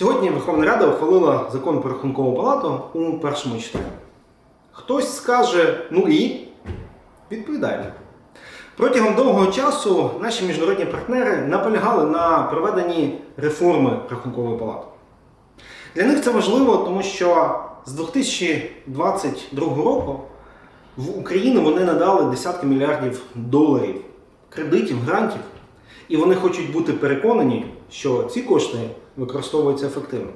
Сьогодні Верховна Рада ухвалила закон про рахункову палату у першому читанні. Хтось скаже, ну і відповідаємо. Протягом довгого часу наші міжнародні партнери наполягали на проведенні реформи рахункової палати. Для них це важливо, тому що з 2022 року в Україну вони надали десятки мільярдів доларів кредитів, грантів, і вони хочуть бути переконані, що ці кошти використовуються ефективно.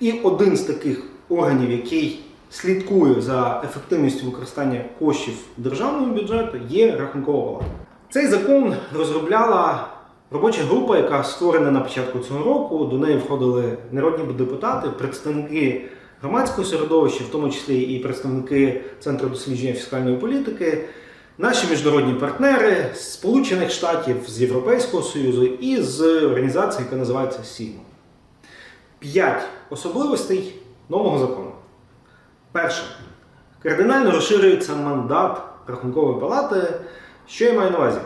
І один з таких органів, який слідкує за ефективністю використання коштів державного бюджету, є рахункова палата. Цей закон розробляла робоча група, яка створена на початку цього року. До неї входили народні депутати, представники громадського середовища, в тому числі і представники Центру дослідження фіскальної політики, наші міжнародні партнери з Сполучених Штатів, з Європейського Союзу і з організації, яка називається СІМО. П'ять особливостей нового закону. Перше. Кардинально розширюється мандат Рахункової палати. Що я маю на увазі?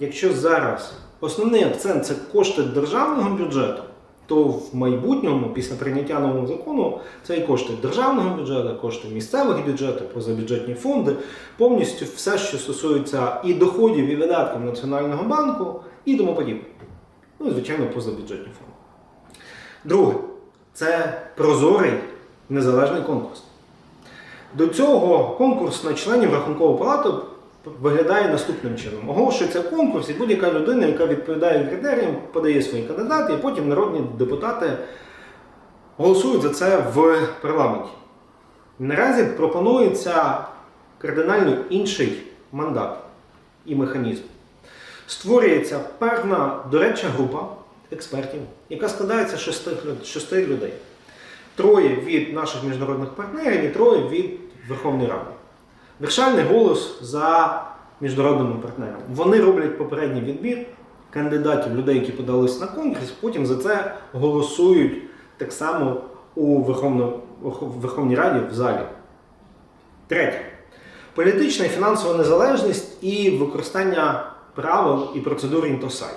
Якщо зараз основний акцент це кошти державного бюджету, то в майбутньому, після прийняття нового закону, це і кошти державного бюджету, кошти місцевих бюджетів, позабюджетні фонди, повністю все, що стосується і доходів, і видатків Національного банку, і тому подібне. Ну звичайно, позабюджетні фонди. Друге, це прозорий незалежний конкурс. До цього конкурс на членів рахункової палати виглядає наступним чином. Оголошується конкурс, і будь-яка людина, яка відповідає критеріям, подає свої кандидати, і потім народні депутати голосують за це в парламенті. Наразі пропонується кардинально інший мандат і механізм. Створюється певна дореча група експертів, яка складається з шести, людей. Троє від наших міжнародних партнерів і троє від Верховної Ради. Вирішальний голос за міжнародними партнерами. Вони роблять попередній відбір кандидатів, людей, які подались на конкурс, потім за це голосують так само у Верховно- Верховній Раді в залі. Третє. Політична і фінансова незалежність і використання правил і процедур інтосай.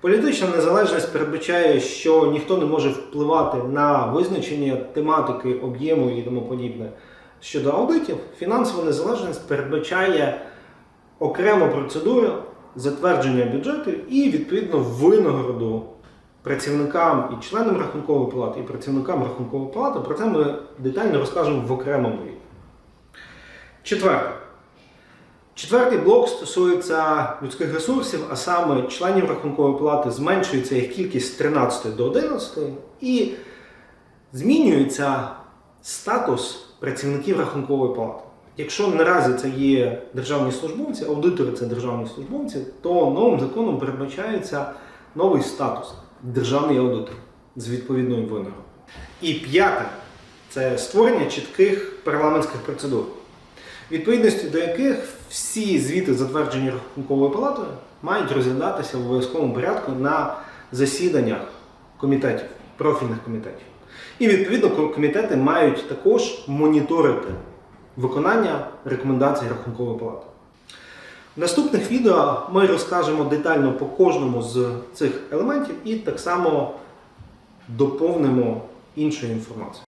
Політична незалежність передбачає, що ніхто не може впливати на визначення тематики, об'єму і тому подібне. Щодо аудитів, фінансова незалежність передбачає окрему процедуру затвердження бюджету і відповідно винагороду працівникам і членам рахункової палати, і працівникам рахункової палати. Про це ми детально розкажемо в окремому відео. Четверте. Четвертий блок стосується людських ресурсів, а саме членів рахункової палати зменшується їх кількість з 13 до 11 і змінюється статус працівників рахункової палати. Якщо наразі це є державні службовці, аудитори це державні службовці, то новим законом передбачається новий статус державний аудитор з відповідною винагородою. І п'яте це створення чітких парламентських процедур відповідності до яких всі звіти, затверджені рахунковою палатою, мають розглядатися в обов'язковому порядку на засіданнях комітетів, профільних комітетів. І відповідно комітети мають також моніторити виконання рекомендацій рахункової палати. В наступних відео ми розкажемо детально по кожному з цих елементів і так само доповнимо іншою інформацією.